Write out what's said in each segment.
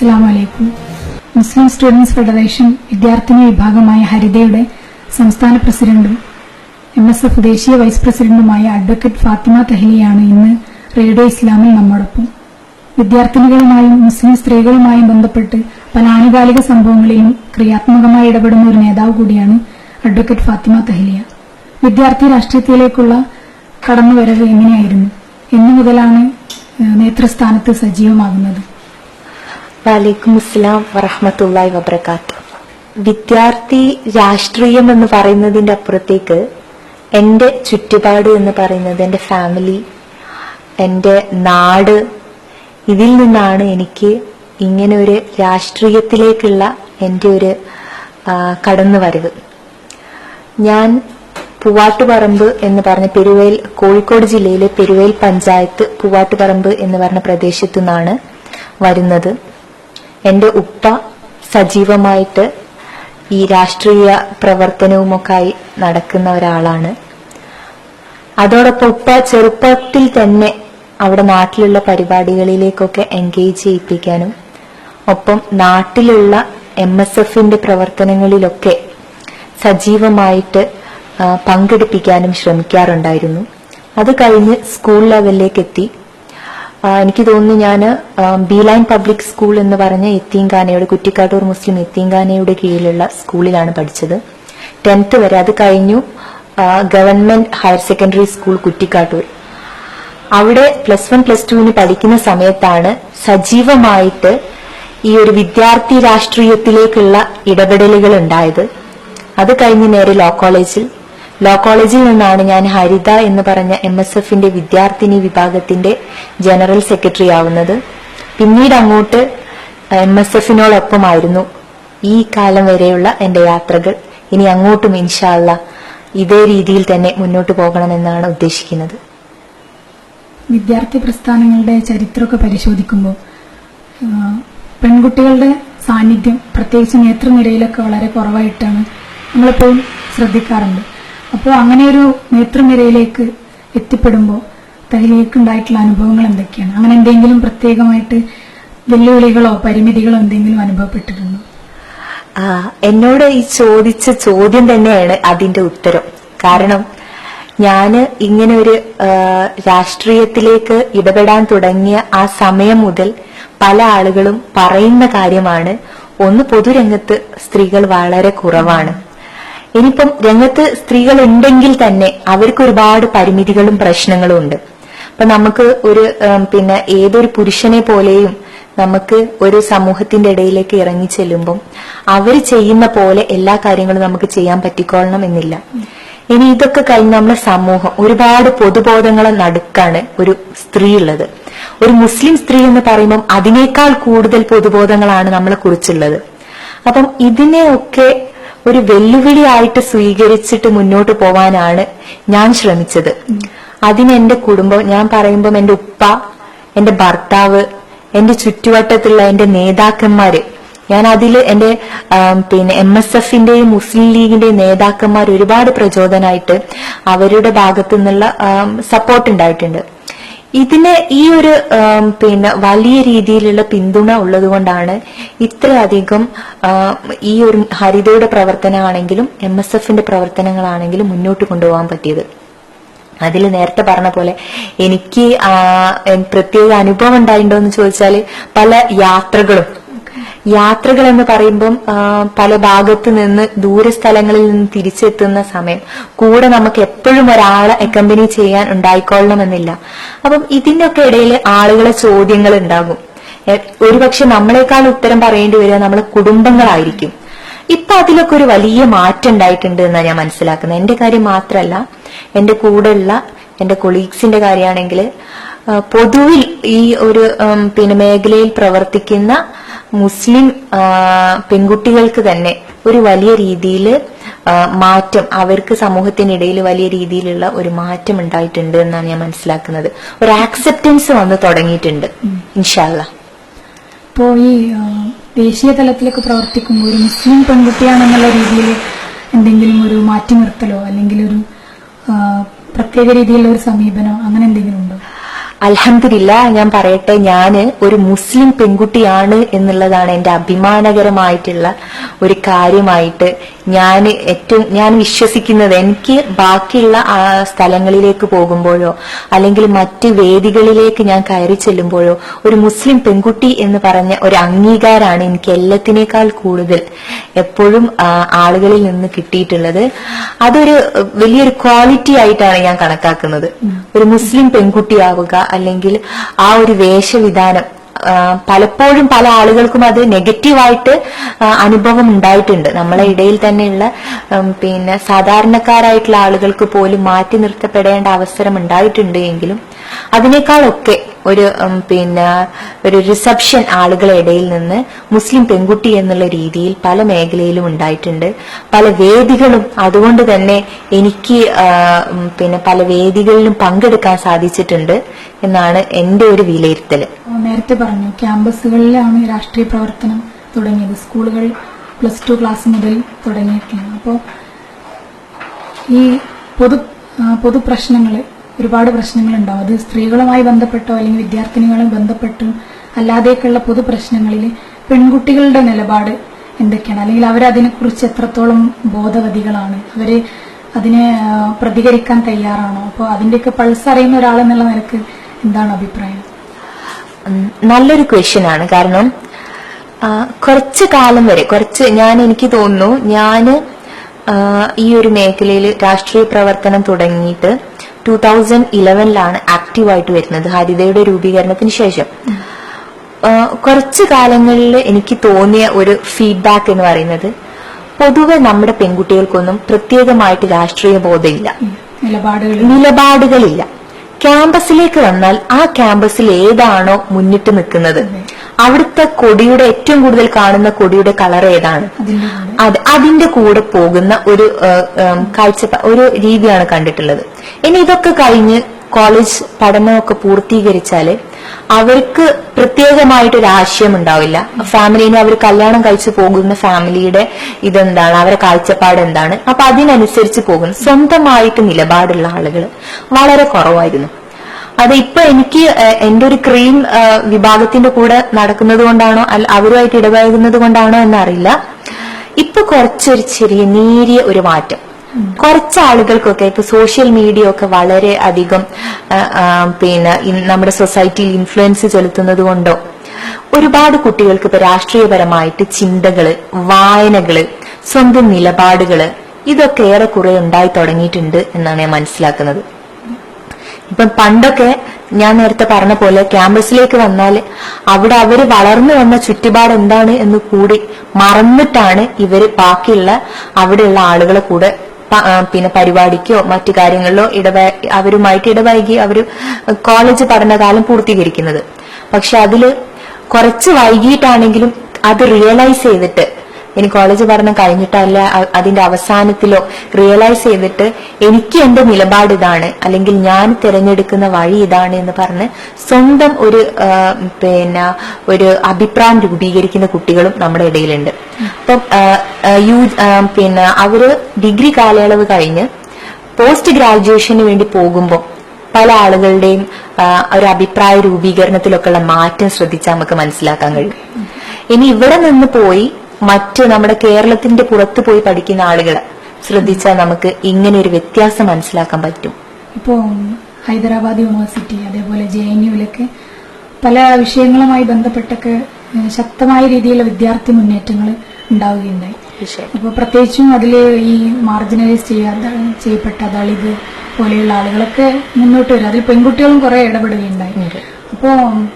അസ്സാം മുസ്ലിം students federation വിദ്യാർത്ഥിനി വിഭാഗമായ ഹരിതയുടെ സംസ്ഥാന പ്രസിഡന്റും എം എസ് എഫ് ദേശീയ വൈസ് പ്രസിഡന്റുമായ അഡ്വക്കേറ്റ് ഫാത്തിമ തഹ്ലിയാണ് ഇന്ന് റേഡിയോ ഇസ്ലാമിൽ നമ്മോടൊപ്പം. വിദ്യാർത്ഥിനികളുമായും മുസ്ലിം സ്ത്രീകളുമായും ബന്ധപ്പെട്ട് പല ആനുകാലിക സംഭവങ്ങളിലും ക്രിയാത്മകമായി ഇടപെടുന്ന ഒരു നേതാവ് കൂടിയാണ് അഡ്വക്കേറ്റ് ഫാത്തിമ തഹ്ലിയ വിദ്യാർത്ഥി രാഷ്ട്രീയത്തിലേക്കുള്ള കടന്നുവരവ് എങ്ങനെയായിരുന്നു? എന്നു മുതലാണ് നേതൃസ്ഥാനത്ത് സജീവമാകുന്നത്. വാലേക്കും അസ്സലാം വറഹമത്തല്ലായി വബർക്കാത്തു വിദ്യാർത്ഥി രാഷ്ട്രീയം എന്ന് പറയുന്നതിന്റെ അപ്പുറത്തേക്ക് എന്റെ ചുറ്റുപാട് എന്ന് പറയുന്നത് എന്റെ ഫാമിലി എന്റെ നാട് ഇതിൽ നിന്നാണ് എനിക്ക് ഇങ്ങനെ ഒരു രാഷ്ട്രീയത്തിലേക്കുള്ള എന്റെ ഒരു കടന്നു കടന്നുവരവ് ഞാൻ പൂവാട്ടുപറമ്പ് എന്ന് പറഞ്ഞ പെരുവേൽ കോഴിക്കോട് ജില്ലയിലെ പെരുവേൽ പഞ്ചായത്ത് പൂവാട്ടുപറമ്പ് എന്ന് പറഞ്ഞ പ്രദേശത്തു നിന്നാണ് വരുന്നത്. എന്റെ ഉപ്പ സജീവമായിട്ട് ഈ രാഷ്ട്രീയ പ്രവർത്തനവുമൊക്കെയായി നടക്കുന്ന ഒരാളാണ്. അതോടൊപ്പം ഉപ്പ ചെറുപ്പത്തിൽ തന്നെ അവിടെ നാട്ടിലുള്ള പരിപാടികളിലേക്കൊക്കെ എൻഗേജ് ചെയ്യിപ്പിക്കാനും ഒപ്പം നാട്ടിലുള്ള എം എസ് എഫിന്റെ പ്രവർത്തനങ്ങളിലൊക്കെ സജീവമായിട്ട് പങ്കെടുപ്പിക്കാനും ശ്രമിക്കാറുണ്ടായിരുന്നു. അത് കഴിഞ്ഞ് സ്കൂൾ ലെവലിലേക്ക് എത്തി. എനിക്ക് തോന്നുന്നു ഞാൻ ബീലൈൻ പബ്ലിക് സ്കൂൾ എന്ന് പറഞ്ഞ എത്തീങ്കാനയുടെ കുറ്റിക്കാട്ടൂർ മുസ്ലിം എത്തീങ്കാനയുടെ കീഴിലുള്ള സ്കൂളിലാണ് പഠിച്ചത്. ടെൻത്ത് വരെ അത് കഴിഞ്ഞു. Government higher secondary school Kuttikkattoor. അവിടെ പ്ലസ് വൺ പ്ലസ് ടുവിന് പഠിക്കുന്ന സമയത്താണ് സജീവമായിട്ട് ഈ ഒരു വിദ്യാർത്ഥി രാഷ്ട്രീയത്തിലേക്കുള്ള ഇടപെടലുകൾ ഉണ്ടായത്. അത് കഴിഞ്ഞ് നേരെ ലോ കോളേജിൽ ലോ കോളേജിൽ നിന്നാണ് ഞാൻ ഹരിത എന്ന് പറഞ്ഞ എം എസ് എഫിന്റെ വിദ്യാർത്ഥിനി വിഭാഗത്തിന്റെ ജനറൽ സെക്രട്ടറി ആവുന്നത്. പിന്നീട് അങ്ങോട്ട് എം എസ് എഫിനോടൊപ്പമായിരുന്നു ഈ കാലം വരെയുള്ള എന്റെ യാത്രകൾ. ഇനി അങ്ങോട്ടും ഇൻഷാല്ല ഇതേ രീതിയിൽ തന്നെ മുന്നോട്ട് പോകണമെന്നാണ് ഉദ്ദേശിക്കുന്നത്. വിദ്യാർത്ഥി പ്രസ്ഥാനങ്ങളുടെ ചരിത്രമൊക്കെ പരിശോധിക്കുമ്പോൾ പെൺകുട്ടികളുടെ സാന്നിധ്യം പ്രത്യേകിച്ച് നേതൃനിരയിലൊക്കെ വളരെ കുറവായിട്ടാണ് നമ്മളെപ്പോഴും ശ്രദ്ധിക്കാറുണ്ട്. അപ്പോൾ അങ്ങനെ ഒരു നേതൃനിരയിലേക്ക് എത്തിപ്പെടുമ്പോൾ തഹലിലേക്ക് ഉണ്ടായിട്ടുള്ള അനുഭവങ്ങൾ എന്തൊക്കെയാണ്? അങ്ങനെ എന്തെങ്കിലും പ്രത്യേകമായിട്ട് വെല്ലുവിളികളോ പരിമിതികളോ എന്തെങ്കിലും അനുഭവപ്പെട്ടിരുന്നു എന്നോട് ഈ ചോദിച്ച ചോദ്യം തന്നെയാണ് അതിന്റെ ഉത്തരം. കാരണം ഞാൻ ഇങ്ങനെ ഒരു രാഷ്ട്രീയത്തിലേക്ക് ഇടപെടാൻ തുടങ്ങിയ ആ സമയം മുതൽ പല ആളുകളും പറയുന്ന കാര്യമാണ് ഒന്ന് പൊതുരംഗത്ത് സ്ത്രീകൾ വളരെ കുറവാണ്. ഇനിയിപ്പം രംഗത്ത് സ്ത്രീകൾ ഉണ്ടെങ്കിൽ തന്നെ അവർക്ക് ഒരുപാട് പരിമിതികളും പ്രശ്നങ്ങളും ഉണ്ട്. അപ്പൊ നമുക്ക് ഒരു പിന്നെ ഏതൊരു പുരുഷനെ പോലെയും നമുക്ക് ഒരു സമൂഹത്തിന്റെ ഇടയിലേക്ക് ഇറങ്ങി ചെല്ലുമ്പം അവർ ചെയ്യുന്ന പോലെ എല്ലാ കാര്യങ്ങളും നമുക്ക് ചെയ്യാൻ പറ്റിക്കൊള്ളണം എന്നില്ല. ഇനി ഇതൊക്കെ കഴിഞ്ഞ് നമ്മുടെ സമൂഹം ഒരുപാട് പൊതുബോധങ്ങളെ നടുക്കാണ് ഒരു സ്ത്രീ ഉള്ളത്. ഒരു മുസ്ലിം സ്ത്രീ എന്ന് പറയുമ്പം അതിനേക്കാൾ കൂടുതൽ പൊതുബോധങ്ങളാണ് നമ്മളെ കുറിച്ചുള്ളത്. അപ്പം ഇതിനെയൊക്കെ ഒരു വെല്ലുവിളിയായിട്ട് സ്വീകരിച്ചിട്ട് മുന്നോട്ട് പോവാനാണ് ഞാൻ ശ്രമിച്ചത്. അതിന് എന്റെ കുടുംബം ഞാൻ പറയുമ്പം എന്റെ ഉപ്പ എന്റെ ഭർത്താവ് എന്റെ ചുറ്റുവട്ടത്തുള്ള എന്റെ നേതാക്കന്മാര് ഞാൻ അതിൽ എന്റെ പിന്നെ എം എസ് എഫിന്റെയും മുസ്ലിം ലീഗിന്റെയും നേതാക്കന്മാർ ഒരുപാട് പ്രചോദനമായിട്ട് അവരുടെ ഭാഗത്തു നിന്നുള്ള സപ്പോർട്ട് ഉണ്ടായിട്ടുണ്ട്. ഇതിന് ഈ ഒരു പിന്നെ വലിയ രീതിയിലുള്ള പിന്തുണ ഉള്ളതുകൊണ്ടാണ് ഇത്രയധികം ഈ ഒരു ഹരിതയുടെ പ്രവർത്തനമാണെങ്കിലും എം എസ് എഫിന്റെ പ്രവർത്തനങ്ങളാണെങ്കിലും മുന്നോട്ട് കൊണ്ടുപോകാൻ പറ്റിയത്. അതിൽ നേരത്തെ പറഞ്ഞ പോലെ എനിക്ക് പ്രത്യേക അനുഭവം ഉണ്ടായിട്ടുണ്ടോ എന്ന് ചോദിച്ചാൽ പല യാത്രകളും യാത്രകൾ എന്ന് പറയുമ്പം പല ഭാഗത്ത് നിന്ന് ദൂരസ്ഥലങ്ങളിൽ നിന്ന് തിരിച്ചെത്തുന്ന സമയം. കൂടെ നമുക്ക് എപ്പോഴും ഒരാളെ അക്കമ്പനി ചെയ്യാൻ ഉണ്ടായിക്കൊള്ളണമെന്നില്ല. അപ്പം ഇതിന്റെയൊക്കെ ഇടയിൽ ആളുകളെ ചോദ്യങ്ങൾ ഉണ്ടാകും. ഒരുപക്ഷെ നമ്മളെക്കാൾ ഉത്തരം പറയേണ്ടി വരിക നമ്മളെ കുടുംബങ്ങളായിരിക്കും. ഇപ്പൊ അതിലൊക്കെ ഒരു വലിയ മാറ്റം ഉണ്ടായിട്ടുണ്ട് എന്നാണ് ഞാൻ മനസ്സിലാക്കുന്നത്. എന്റെ കാര്യം മാത്രമല്ല എന്റെ കൂടെയുള്ള എന്റെ കൊളീഗ്സിന്റെ കാര്യമാണെങ്കിൽ പൊതുവിൽ ഈ ഒരു പിന്നെ മേഖലയിൽ പ്രവർത്തിക്കുന്ന മുസ്ലിം പെൺകുട്ടികൾക്ക് തന്നെ ഒരു വലിയ രീതിയിൽ മാറ്റം അവർക്ക് സമൂഹത്തിനിടയിൽ വലിയ രീതിയിലുള്ള ഒരു മാറ്റം ഉണ്ടായിട്ടുണ്ട് എന്നാണ് ഞാൻ മനസ്സിലാക്കുന്നത്. ഒരു ആക്സെപ്റ്റൻസ് വന്ന് തുടങ്ങിയിട്ടുണ്ട് ഇൻഷാല്ല ഇപ്പോ ഈ ദേശീയ തലത്തിലൊക്കെ പ്രവർത്തിക്കുമ്പോൾ ഒരു മുസ്ലിം പെൺകുട്ടിയാണെന്നുള്ള രീതിയിൽ എന്തെങ്കിലും ഒരു മാറ്റി നിർത്തലോ അല്ലെങ്കിൽ ഒരു പ്രത്യേക രീതിയിലുള്ള ഒരു സമീപനോ അങ്ങനെ എന്തെങ്കിലും ഉണ്ടോ? അൽഹംദുലില്ല ഞാൻ പറയട്ടെ ഞാൻ ഒരു മുസ്ലിം പെൺകുട്ടിയാണ് എന്നുള്ളതാണ് എന്റെ അഭിമാനകരമായിട്ടുള്ള ഒരു കാര്യമായിട്ട് ഞാൻ ഏറ്റവും ഞാൻ വിശ്വസിക്കുന്നത് എനിക്ക് ബാക്കിയുള്ള സ്ഥലങ്ങളിലേക്ക് പോകുമ്പോഴോ അല്ലെങ്കിൽ മറ്റ് വേദികളിലേക്ക് ഞാൻ കയറി ചെല്ലുമ്പോഴോ ഒരു മുസ്ലിം പെൺകുട്ടി എന്ന് പറഞ്ഞ ഒരു അംഗീകാരമാണ് എനിക്ക് എല്ലാത്തിനേക്കാൾ കൂടുതൽ എപ്പോഴും ആളുകളിൽ നിന്ന് കിട്ടിയിട്ടുള്ളത്. അതൊരു വലിയൊരു ക്വാളിറ്റി ആയിട്ടാണ് ഞാൻ കണക്കാക്കുന്നത്. ഒരു മുസ്ലിം പെൺകുട്ടിയാവുക അല്ലെങ്കിൽ ആ ഒരു വേഷവിധാനം പലപ്പോഴും പല ആളുകൾക്കും അത് നെഗറ്റീവായിട്ട് അനുഭവം ഉണ്ടായിട്ടുണ്ട് നമ്മളെ ഇടയിൽ തന്നെയുള്ള പിന്നെ സാധാരണക്കാരായിട്ടുള്ള ആളുകൾക്ക് പോലും മാറ്റി നിർത്തപ്പെടേണ്ട അവസരം ഉണ്ടായിട്ടുണ്ട് എങ്കിലും അതിനേക്കാളൊക്കെ ഒരു പിന്നെ ഒരു റിസപ്ഷൻ ആളുകളെ ഇടയിൽ നിന്ന് മുസ്ലിം പെൺകുട്ടി എന്നുള്ള രീതിയിൽ പല മേഖലയിലും ഉണ്ടായിട്ടുണ്ട്. പല വേദികളും അതുകൊണ്ട് തന്നെ എനിക്ക് പിന്നെ പല വേദികളിലും പങ്കെടുക്കാൻ സാധിച്ചിട്ടുണ്ട് എന്നാണ് എന്റെ ഒരു വിലയിരുത്തൽ നേരത്തെ പറഞ്ഞു ക്യാമ്പസുകളിലാണ് രാഷ്ട്രീയ പ്രവർത്തനം തുടങ്ങിയത്. സ്കൂളുകൾ പ്ലസ് ടു ക്ലാസ് മുതൽ തുടങ്ങിയിട്ടുണ്ട് അപ്പോൾ ഈ പൊതു ആ, പൊതു പ്രശ്നങ്ങൾ ഒരുപാട് പ്രശ്നങ്ങൾ ഉണ്ടാവും അത് സ്ത്രീകളുമായി ബന്ധപ്പെട്ടോ അല്ലെങ്കിൽ വിദ്യാർത്ഥിനികളുമായി ബന്ധപ്പെട്ടും അല്ലാതെയൊക്കെയുള്ള പൊതു പ്രശ്നങ്ങളിൽ പെൺകുട്ടികളുടെ നിലപാട് എന്തൊക്കെയാണ്? അല്ലെങ്കിൽ അവരതിനെക്കുറിച്ച് എത്രത്തോളം ബോധവതികളാണ്? അവർ അതിനെ പ്രതികരിക്കാൻ തയ്യാറാണോ? അപ്പോൾ അതിന്റെയൊക്കെ പൾസ് അറിയുന്ന ഒരാളെന്നുള്ള നിലയ്ക്ക് എന്താണ് അഭിപ്രായം? നല്ലൊരു ക്വസ്റ്റ്യനാണ് കാരണം കുറച്ച് കാലം വരെ കുറച്ച് ഞാൻ എനിക്ക് തോന്നുന്നു ഞാൻ ഈ ഒരു മേഖലയിൽ രാഷ്ട്രീയ പ്രവർത്തനം തുടങ്ങിയിട്ട് ടൂ തൗസൻഡ് ഇലവനിലാണ് ആക്റ്റീവായിട്ട് വരുന്നത്. ഹരിതയുടെ രൂപീകരണത്തിന് ശേഷം. കുറച്ച് കാലങ്ങളിൽ എനിക്ക് തോന്നിയ ഒരു ഫീഡ്ബാക്ക് എന്ന് പറയുന്നത് പൊതുവെ നമ്മുടെ പെൺകുട്ടികൾക്കൊന്നും പ്രത്യേകമായിട്ട് രാഷ്ട്രീയ ബോധമില്ല നിലപാടുകളില്ല. ക്യാമ്പസിലേക്ക് വന്നാൽ ആ ക്യാമ്പസിൽ ഏതാണോ മുന്നിട്ട് നിൽക്കുന്നത്. അവിടുത്തെ കൊടിയുടെ ഏറ്റവും കൂടുതൽ കാണുന്ന കൊടിയുടെ കളർ ഏതാണ്? അത് അതിന്റെ കൂടെ പോകുന്ന ഒരു കാഴ്ച ഒരു രീതിയാണ് കണ്ടിട്ടുള്ളത്. ഇനി ഇതൊക്കെ കഴിഞ്ഞ് കോളേജ് പഠനമൊക്കെ പൂർത്തീകരിച്ചാൽ അവർക്ക് പ്രത്യേകമായിട്ട് ഒരു ആശയം ഉണ്ടാവില്ല ഫാമിലിനെ അവർ കല്യാണം കഴിച്ചു പോകുന്ന ഫാമിലിയുടെ ഇതെന്താണ്? അവരുടെ കാഴ്ചപ്പാട് എന്താണ്? അപ്പൊ അതിനനുസരിച്ച് പോകുന്നു. സ്വന്തമായിട്ട് നിലപാടുള്ള ആളുകൾ വളരെ കുറവായിരുന്നു. അത് ഇപ്പൊ എനിക്ക് എന്റെ ഒരു ക്രീം വിഭാഗത്തിന്റെ കൂടെ നടക്കുന്നത് കൊണ്ടാണോ അല്ല അവരുമായിട്ട് ഇടപഴകുന്നത് കൊണ്ടാണോ എന്നറിയില്ല. ഇപ്പൊ കുറച്ചൊരു ചെറിയ നേരിയ ഒരു മാറ്റം. കുറച്ച് ആളുകൾക്കൊക്കെ ഇപ്പൊ സോഷ്യൽ മീഡിയ ഒക്കെ വളരെ അധികം പിന്നെ നമ്മുടെ സൊസൈറ്റിയിൽ ഇൻഫ്ലുവൻസ് ചെലുത്തുന്നത് കൊണ്ടോ ഒരുപാട് കുട്ടികൾക്ക് ഇപ്പൊ രാഷ്ട്രീയപരമായിട്ട് ചിന്തകൾ വായനകൾ സ്വന്തം നിലപാടുകൾ ഇതൊക്കെ ഏറെക്കുറെ ഉണ്ടായി തുടങ്ങിയിട്ടുണ്ട് എന്നാണ് ഞാൻ മനസ്സിലാക്കുന്നത്. ഇപ്പം പണ്ടൊക്കെ ഞാൻ നേരത്തെ പറഞ്ഞ പോലെ ക്യാമ്പസിലേക്ക് വന്നാൽ അവിടെ അവർ വളർന്നു വന്ന ചുറ്റുപാട് എന്താണ് എന്ന് കൂടി മറന്നിട്ടാണ് ഇവർ ബാക്കിയുള്ള അവിടെയുള്ള ആളുകളെ കൂടെ പിന്നെ പരിപാടിക്കോ മറ്റു കാര്യങ്ങളിലോ ഇടപ അവരുമായിട്ട് ഇടപഴകി അവർ കോളേജ് പഠനകാലം പൂർത്തീകരിക്കുന്നത്. പക്ഷെ അതിൽ കുറച്ച് വൈകിട്ടാണെങ്കിലും അത് റിയലൈസ് ചെയ്തിട്ട് ഇനി കോളേജ് പഠനം കഴിഞ്ഞിട്ടല്ല അതിന്റെ അവസാനത്തിലോ റിയലൈസ് ചെയ്തിട്ട് എനിക്ക് എന്റെ നിലപാട് ഇതാണ് അല്ലെങ്കിൽ ഞാൻ തിരഞ്ഞെടുക്കുന്ന വഴി ഇതാണ് എന്ന് പറഞ്ഞ് സ്വന്തം ഒരു പിന്നെ ഒരു അഭിപ്രായം രൂപീകരിക്കുന്ന കുട്ടികളും നമ്മുടെ ഇടയിലുണ്ട്. അപ്പം യു പിന്നെ അവർ ഡിഗ്രി കാലയളവ് കഴിഞ്ഞ് പോസ്റ്റ് ഗ്രാജുവേഷന് വേണ്ടി പോകുമ്പോൾ പല ആളുകളുടെയും ഒരു അഭിപ്രായ രൂപീകരണത്തിലൊക്കെയുള്ള മാറ്റം ശ്രദ്ധിച്ചാൽ നമുക്ക് മനസ്സിലാക്കാൻ കഴിയും. ഇനി ഇവിടെ നിന്ന് പോയി മറ്റ് നമ്മുടെ കേരളത്തിന്റെ പുറത്ത് പോയി പഠിക്കുന്ന ആളുകൾ ശ്രദ്ധിച്ചാൽ നമുക്ക് ഇങ്ങനെ ഒരു വ്യത്യാസം മനസ്സിലാക്കാൻ പറ്റും. ഇപ്പോ ഹൈദരാബാദ് യൂണിവേഴ്സിറ്റി അതേപോലെ ജെ എൻ യുവിലൊക്കെ പല വിഷയങ്ങളുമായി ബന്ധപ്പെട്ടൊക്കെ ശക്തമായ രീതിയിലുള്ള വിദ്യാർത്ഥി മുന്നേറ്റങ്ങൾ ഉണ്ടാവുകയുണ്ടായി. അപ്പൊ അപ്പോൾ പ്രത്യേകിച്ചും അതിൽ ഈ മാർജിനലൈസ് ചെയ്യാത്ത ചെയ്യപ്പെട്ട ദളിത് പോലെയുള്ള ആളുകളൊക്കെ മുന്നോട്ട് വരും. അതിൽ പെൺകുട്ടികളും കുറെ ഇടപെടുകയുണ്ടായി. അപ്പോ അപ്പോൾ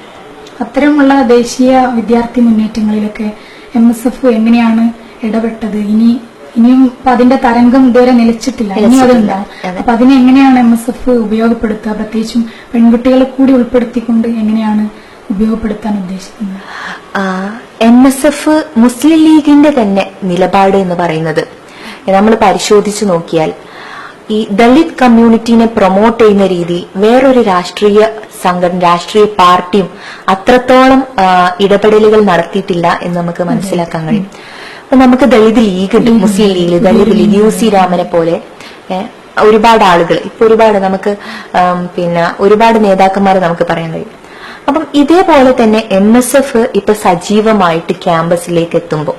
അത്തരമുള്ള ദേശീയ വിദ്യാർത്ഥി മുന്നേറ്റങ്ങളിലൊക്കെ എം എസ് എഫ് എങ്ങനെയാണ് ഇടപെട്ടത്? ഇനി ഇനിയും ഇപ്പൊ അതിന്റെ തരംഗം ഇതുവരെ നിലച്ചിട്ടില്ല. ഇനി. അതുണ്ടാവും അപ്പൊ അതിനെ എങ്ങനെയാണ് എം എസ് എഫ് ഉപയോഗപ്പെടുത്തുക? പ്രത്യേകിച്ചും പെൺകുട്ടികളെ കൂടി ഉൾപ്പെടുത്തിക്കൊണ്ട് എങ്ങനെയാണ് ഉപയോഗപ്പെടുത്താൻ ഉദ്ദേശിക്കുന്നത്? എം എസ് എഫ് മുസ്ലിം ലീഗിന്റെ തന്നെ നിലപാട് എന്ന് പറയുന്നത്. നമ്മൾ പരിശോധിച്ചു നോക്കിയാൽ ഈ ദളിത് കമ്മ്യൂണിറ്റിനെ പ്രൊമോട്ട് ചെയ്യുന്ന രീതി വേറൊരു രാഷ്ട്രീയ സംഘടന രാഷ്ട്രീയ പാർട്ടിയും അത്രത്തോളം ഇടപെടലുകൾ നടത്തിയിട്ടില്ല എന്ന് നമുക്ക് മനസ്സിലാക്കാൻ കഴിയും. അപ്പൊ നമുക്ക് ദളിത് ലീഗ് ഉണ്ട് Muslim league Dalit league U C രാമനെ പോലെ ഒരുപാട് ആളുകൾ. ഇപ്പൊ ഒരുപാട് നമുക്ക് പിന്നെ ഒരുപാട് നേതാക്കന്മാർ നമുക്ക് പറയാൻ കഴിയും. അപ്പം ഇതേപോലെ തന്നെ എം എസ് എഫ് ഇപ്പൊ സജീവമായിട്ട് ക്യാമ്പസിലേക്ക് എത്തുമ്പോൾ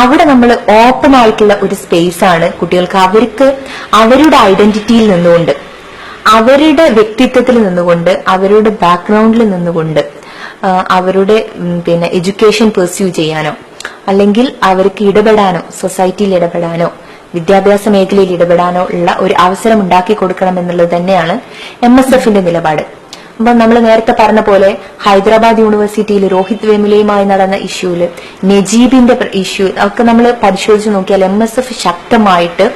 അവിടെ നമ്മൾ ഓപ്പൺ ആയിട്ടുള്ള ഒരു സ്പേസ് ആണ് കുട്ടികൾക്ക് അവർക്ക് അവരുടെ ഐഡന്റിറ്റിയിൽ നിന്നുകൊണ്ട് അവരുടെ വ്യക്തിത്വത്തിൽ നിന്നുകൊണ്ട് അവരുടെ ബാക്ക്ഗ്രൗണ്ടിൽ നിന്നുകൊണ്ട് അവരുടെ പിന്നെ എഡ്യൂക്കേഷൻ പെർസ്യൂ ചെയ്യാനോ അല്ലെങ്കിൽ അവർക്ക് ഇടപെടാനോ സൊസൈറ്റിയിൽ ഇടപെടാനോ വിദ്യാഭ്യാസ മേഖലയിൽ ഇടപെടാനോ ഉള്ള ഒരു അവസരം ഉണ്ടാക്കി കൊടുക്കണം എന്നുള്ളത് തന്നെയാണ് എം എസ് എഫിന്റെ നിലപാട്. അപ്പൊ നമ്മൾ നേരത്തെ പറഞ്ഞ പോലെ ഹൈദരാബാദ് യൂണിവേഴ്സിറ്റിയിൽ രോഹിത് വെമുലയുമായി നടന്ന ഇഷ്യൂൽ നജീബിന്റെ ഇഷ്യൂ ഒക്കെ നമ്മൾ പരിശോധിച്ച് നോക്കിയാൽ എം എസ് എഫ് ശക്തമായിട്ട്